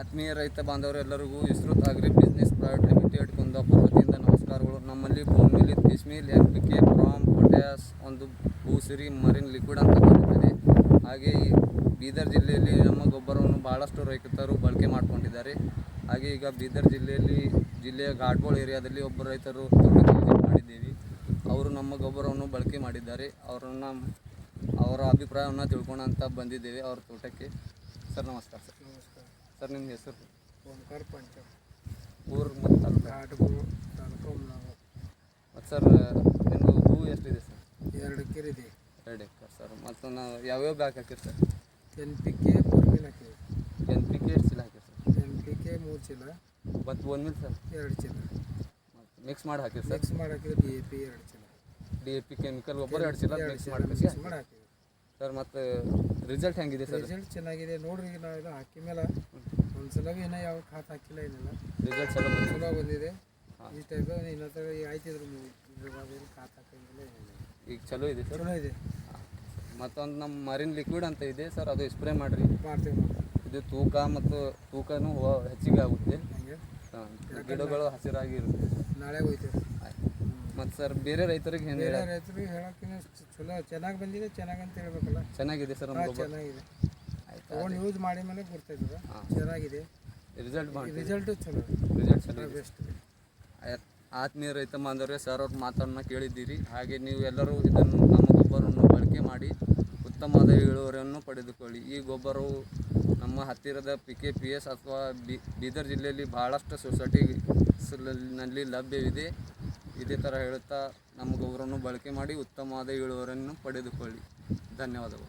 ಆತ್ಮೀಯ ರೈತ ಬಾಂಧವರೆಲ್ಲರಿಗೂ ವಿಸ್ತೃತ agri business private limited Kundapura ನಮಸ್ಕಾರಗಳು. ನಮ್ಮಲ್ಲಿ ಭೂಮಿಲಿ Bismil N P K from potash, ಒಂದು ಭೂಸಿರಿ, ಮರಿನ್ ಲಿಕ್ವಿಡ್ ಅಂತ ಬರುತ್ತದೆ. ಹಾಗೆ ಈ ಬೀದರ್ ಜಿಲ್ಲೆಯಲ್ಲಿ ನಮ್ಮ ಗೊಬ್ಬರವನ್ನು ಭಾಳಷ್ಟು ರೈತರು ಬಳಕೆ ಮಾಡಿಕೊಂಡಿದ್ದಾರೆ. ಹಾಗೆ ಈಗ ಬೀದರ್ ಜಿಲ್ಲೆಯಲ್ಲಿ, ಜಿಲ್ಲೆಯ ಘಾಟ್ಬೋಳ್ ಏರಿಯಾದಲ್ಲಿ ಒಬ್ಬ ರೈತರು ಮಾಡಿದ್ದೀವಿ. ಅವರು ನಮ್ಮ ಗೊಬ್ಬರವನ್ನು ಬಳಕೆ ಮಾಡಿದ್ದಾರೆ. ಅವರನ್ನು, ಅವರ ಅಭಿಪ್ರಾಯವನ್ನು ತಿಳ್ಕೊಳ್ಳೋ ಅಂತ ಬಂದಿದ್ದೇವೆ ಅವ್ರ ತೋಟಕ್ಕೆ. ಸರ್, ನಮಸ್ಕಾರ ಸರ್. ನಮಸ್ಕಾರ. ಸರ್ ನಿಮ್ಮ ಹೆಸರು? ಓಂಕಾರ ಪಂಚ ಊರು ಮತ್ತು ತಾಲೂಕು? ಘಾಟ್ಗು ತಾಲೂಕು ನಾವು ಮತ್ತು ಸರ್ ನಿಮ್ಮದು ಹೂ ಎಷ್ಟಿದೆ ಸರ್? ಎರಡು ಇದೆ. ಎರಡು ಎಕರೆ ಸರ್. ಮತ್ತು ನಾವು ಯಾವ್ಯಾವ ಬ್ಯಾಗ್ ಹಾಕಿರಿ ಸರ್? ಎನ್ ಪಿ ಕೆ ಬೋರ್ಮಿಲ್ ಹಾಕಿವಿ. ಎನ್ ಪಿ ಕೆ ಎಷ್ಟು ಚೀಲ ಹಾಕಿರಿ ಸರ್? ಎನ್ ಪಿ ಕೆ ಮೂರು ಚೀಲ. ಮತ್ತು ಒಂದು ಮಿಲ್ ಸರ್? ಎರಡು ಚೀಲ. ಮತ್ತು ಮಿಕ್ಸ್ ಮಾಡಿ ಹಾಕಿರಿ ಸರ್? ಮಿಕ್ಸ್ ಮಾಡಿ ಹಾಕಿದ್ರೆ ಡಿ ಎ ಪಿ ಎರಡು ಚೀಲ. ಡಿ ಎ ಪಿ ಕೆಮಿಕಲ್ ಗೊಬ್ಬರ ಎರಡು ಚೀಲ ಎರಡು ಮಿಕ್ಸ್ ಮಾಡಿ ಹಾಕಿವಿ. ಸರ್ ಮತ್ತು ರಿಸಲ್ಟ್ ಹೆಂಗಿದೆ ಸರ್? ರಿಸಲ್ಟ್ ಚೆನ್ನಾಗಿದೆ. ನೋಡ್ರಿ ಈಗ ನಾವು ಇದು ಹಾಕಿ ಮೇಲೆ ಒಂದ್ಸಲ ಇನ್ನೂ ಯಾವ ಖಾತ್ ಹಾಕಿಲ್ಲ ಏನಿಲ್ಲ. ರಿಸಲ್ಟ್ ಚಲೋ ಬಂದಿದೆ. ಚಲೋ ಬಂದಿದೆ. ಈ ಟೈಪ್ ಇನ್ನೊಂದು ಆಯ್ತಿದ್ರು ಏನು ಖಾತ್ ಹಾಕಂಗಿಲ್ಲ ಏನಿಲ್ಲ. ಈಗ ಚಲೋ ಇದೆ ಸರ್? ಚಲೋ ಇದೆ. ಮತ್ತೊಂದು ನಮ್ಮ ಮರಿನ್ ಲಿಕ್ವಿಡ್ ಅಂತ ಇದೆ ಸರ್ ಅದು ಸ್ಪ್ರೇ ಮಾಡಿರಿ. ಮಾಡ್ತೀವಿ ಇದು ತೂಕ ಮತ್ತು ತೂಕನೂ ಹೆಚ್ಚಿಗೆ ಆಗುತ್ತೆ. ಹಂಗೆ. ಹಾಂ. ಗಿಡಗಳು ಹಸಿರಾಗಿ ಇರುತ್ತೆ. ನಾಳೆ ಹೋಯ್ತೀವಿ. ಮತ್ತು ಸರ್ ಬೇರೆ ರೈತರಿಗೆ ಏನು ಬೇರೆ ರೈತರಿಗೆ ಹೇಳೋಕ್ಕಿಂತ ಚಲೋ ಚೆನ್ನಾಗಿ ಬಂದಿದೆ ಚೆನ್ನಾಗಿ ಅಂತ ಹೇಳ್ಬೇಕಲ್ಲ. ಚೆನ್ನಾಗಿದೆ ಸರ್ ನಮ್ಮ ಗೊಬ್ಬರ ಚೆನ್ನಾಗಿದೆ. ತೊಗೊಂಡು ಯೂಸ್ ಮಾಡಿ ಮೇಲೆ ಗೊತ್ತಾಯ್ತದ ಹಾಂ. ಚೆನ್ನಾಗಿದೆ. ರಿಸಲ್ಟ್ ಮಾಡಿ ರಿಸಲ್ಟು ಚಲೋ. ರಿಸಲ್ಟ್ ಚಲೋ ಬೆಸ್ಟ್ ಆತ್ಮೀಯ ರೈತ ಬಾಂಧವರಿಗೆ ಸರ್ ಅವ್ರ ಮಾತನ್ನು ಕೇಳಿದ್ದೀರಿ. ಹಾಗೆ ನೀವು ಎಲ್ಲರೂ ಇದನ್ನು ನಮ್ಮ ಗೊಬ್ಬರವನ್ನು ಬಳಕೆ ಮಾಡಿ ಉತ್ತಮವಾದ ಇಳುವರಿಯನ್ನು ಪಡೆದುಕೊಳ್ಳಿ. ಈ ಗೊಬ್ಬರವು ನಮ್ಮ ಹತ್ತಿರದ ಪಿ ಕೆ ಪಿ ಎಸ್ ಅಥವಾ ಬಿ ಬೀದರ್ ಜಿಲ್ಲೆಯಲ್ಲಿ ಭಾಳಷ್ಟು ಸೊಸೈಟಿ ನಲ್ಲಿ ಲಭ್ಯವಿದೆ. ಇದೇ ಥರ ಹೇಳುತ್ತಾ ನಮ್ಮ ಗೊಬ್ಬರವನ್ನು ಬಳಕೆ ಮಾಡಿ ಉತ್ತಮವಾದ ಇಳುವರಿಯನ್ನು ಪಡೆದುಕೊಳ್ಳಿ. ಧನ್ಯವಾದಗಳು.